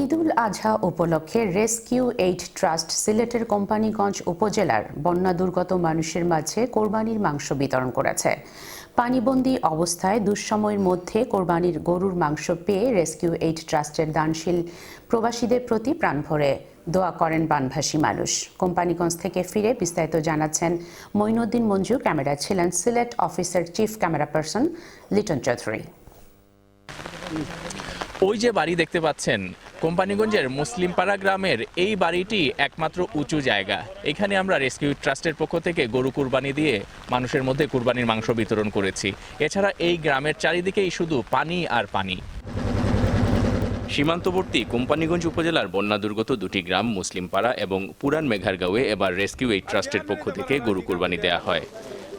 ঈদুল আজহা উপলক্ষে rescue aid trust সিলেটের কোম্পানিগঞ্জ উপজেলার বন্যা দুর্গত মানুষের মাঝে কোরবানির মাংস বিতরণ করেছে। পানিবন্দী অবস্থায় দুঃসময়ের মধ্যে কোরবানির গরুর মাংস পেয়ে রেস্কিউ এইড ট্রাস্টের দানশীল প্রবাসীদের প্রতি প্রাণ ভরে। দোয়া করেন বানভাসী মানুষ। কোম্পানিগঞ্জ থেকে ফিরে বিস্তারিত জানাচ্ছেন মঈনুদ্দিন মঞ্জু। ক্যামেরা ছিলেন সিলেট অফিসের chief camera person Liton Chowdhury. ওই যে বাড়ি দেখতে পাচ্ছেন কোম্পানিগঞ্জের মুসলিমপাড়া গ্রামের এই বাড়িটি একমাত্র উঁচু জায়গা। এখানে আমরা রেস্কিউ ট্রাস্টের পক্ষ থেকে গরু কুরবানি দিয়ে মানুষের মধ্যে কুরবানির মাংস বিতরণ করেছি। এছাড়া এই গ্রামের চারিদিকেই শুধু পানি আর পানি। সীমান্তবর্তী কোম্পানিগঞ্জ উপজেলার বন্যা দুর্গত দুটি গ্রাম মুসলিমপাড়া এবং পুরান মেঘারগাঁওয়ে এবার রেস্কিউ এই ট্রাস্টের পক্ষ থেকে গরু কুরবানি দেয়া হয়।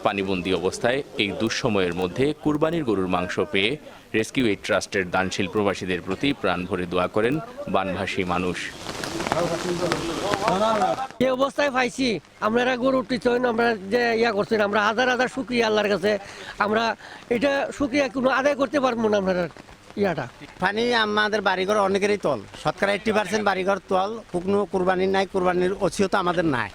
পানিবন্দী অবস্থায় এই দুঃসময়ের মধ্যে কুরবানির গরুর মাংস পেয়ে রেস্কিউ এইড ট্রাস্টের দানশীল প্রবাসীদের প্রতি প্রাণ ভরে দোয়া করেন বানভাসী মানুষ। যে অবস্থায় পাইছি। আপনারা গরু টিচন আমরা যে ইয়া করছেন আমরা হাজার হাজার শুক্রিয়া আল্লাহর কাছে। আমরা এটা শুক্রিয়া কোনো আদায় করতে পারব না আপনার ইয়াটা। পানি আমাদের বাড়িঘর অনেকেরই তল। শতকরা এইট্টি পার্সেন্ট বাড়িঘর তল। কোনো কুরবানির নাই কুরবানির অছিয়ত আমাদের নাই।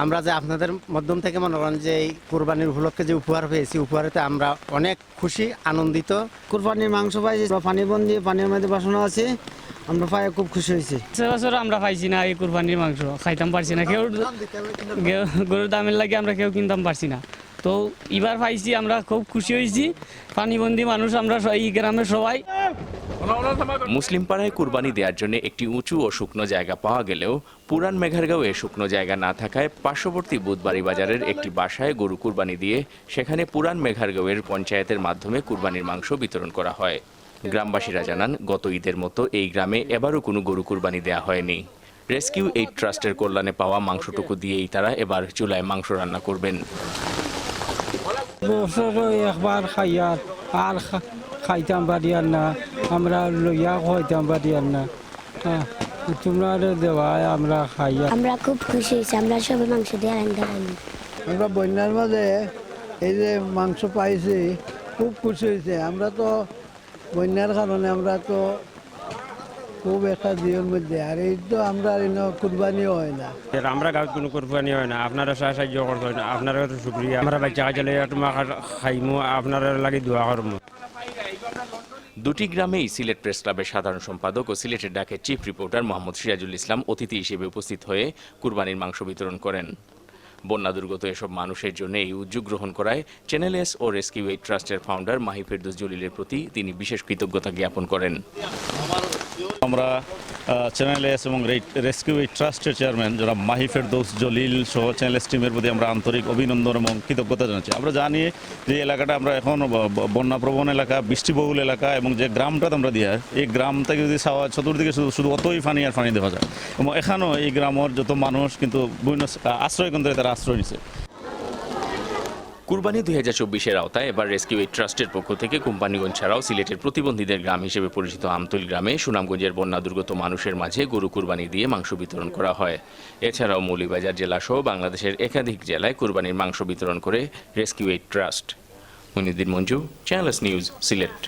আমরা যে আপনাদের মাধ্যম থেকে মনে করেন যে এই কুরবানির উপলক্ষে যে উপহার পেয়েছি উপহারেতে আমরা অনেক খুশি আনন্দিত। কুরবানির মাংস পাইছি বা পানি বন্দি পানির মধ্যে বাসনা আছে। আমরা পাই খুব খুশি হয়েছি। বছর আমরা পাইছি না এই কুরবানির মাংস খাইতাম পারছি না। কেউ গরুর দামের লাগে আমরা কেউ কিনতাম পারছি না। তো এবার পাইছি আমরা খুব খুশি হয়েছি। পানিবন্দি মানুষ আমরা এই গ্রামের সবাই। মুসলিম পাড়ায় কুরবানি দেওয়ার জন্য একটি উঁচু ও শুকনো জায়গা পাওয়া গেলেও পুরান মেঘারগাঁওয়ে শুকনো জায়গা না থাকায় পার্শ্ববর্তী বুধবাড়ি বাজারের একটি বাসায় গরু কুরবানি দিয়ে সেখানে পুরান মেঘারগাঁওয়ের পঞ্চায়েতের মাধ্যমে কুরবানির মাংস বিতরণ করা হয়। গ্রামবাসীরা জানান, গত ঈদের মতো এই গ্রামে এবারও কোনো গরু কুরবানি দেওয়া হয়নি। রেস্কিউ এই ট্রাস্টের কল্যাণে পাওয়া মাংসটুকু দিয়েই তারা এবার চুলায় মাংস রান্না করবেন। আর খাইতাম আর না। আমরা লইয়া খাইতাম পারি আর না হ্যাঁ, তোমরা দেওয়ায় আমরা খাইয়া। আমরা খুব খুশি হয়েছি আমরা সবাই মাংস দিয়ে রান্না রান্না আমরা বন্যার মাঝে এই যে মাংস পাইছি খুব খুশি হয়েছে। আমরা তো বন্যার কারণে আমরা তো খুব একটা দিয়ের মধ্যে আর এই তো আমরা এনে কুরবানিও হয় না। আমরা গাঁত কোনো কোরবানি হয় না। আপনারা সাহা সাহায্য করতে হয় না আপনারা তো শুক্রিয়া। আমরা বাচ্চা কাজে তোমার খাইমু আপনারা লাগি দোয়া করব দুটি গ্রামেই সিলেট প্রেস ক্লাবের সাধারণ সম্পাদক ও সিলেটের ডাকের চিফ রিপোর্টার মোহাম্মদ সিরাজুল ইসলাম অতিথি হিসেবে উপস্থিত হয়ে কুরবানির মাংস বিতরণ করেন। বন্যা দুর্গত এসব মানুষের জন্য এই উদ্যোগ গ্রহণ করায় চ্যানেল এস ও রেস্কিউ এইড ট্রাস্টের ফাউন্ডার মাহি ফেরদৌস জলিলের প্রতি তিনি বিশেষ কৃতজ্ঞতা জ্ঞাপন করেন। আমরা চ্যানেল এস এবং রেস্কিউ ট্রাস্টের চেয়ারম্যান যারা মাহি ফেরদৌস, জলিল সহ চ্যানেল এস টিমের প্রতি আমরা আন্তরিক অভিনন্দন এবং কৃতজ্ঞতা জানাচ্ছি। আমরা জানি যে এলাকাটা আমরা এখন বন্যাপ্রবণ এলাকা, বৃষ্টিবহুল এলাকা এবং যে গ্রামটা আমরা দিয়া, এই গ্রাম থেকে যদি চাওয়া চতুর্দিকে শুধু শুধু অতই ফানি আর ফানি দেখা যায়। এবং এখানেও এই গ্রামের যত মানুষ কিন্তু বিভিন্ন আশ্রয় কেন্দ্রে তারা আশ্রয় নিছে। কুরবানি দুই হাজার চব্বিশের আওতায় এবার রেস্কিউ এইড ট্রাস্টের পক্ষ থেকে কোম্পানিগঞ্জ ছাড়াও সিলেটের প্রতিবন্ধীদের গ্রাম হিসেবে পরিচিত আমতুল গ্রামে সুনামগঞ্জের বন্যা দুর্গত মানুষের মাঝে গরু কুরবানি দিয়ে মাংস বিতরণ করা হয়। এছাড়াও মৌলিবাজার জেলা সহ বাংলাদেশের একাধিক জেলায় কুরবানির মাংস বিতরণ করে rescue aid trust. Monidin Manju channel S news, Sylhet.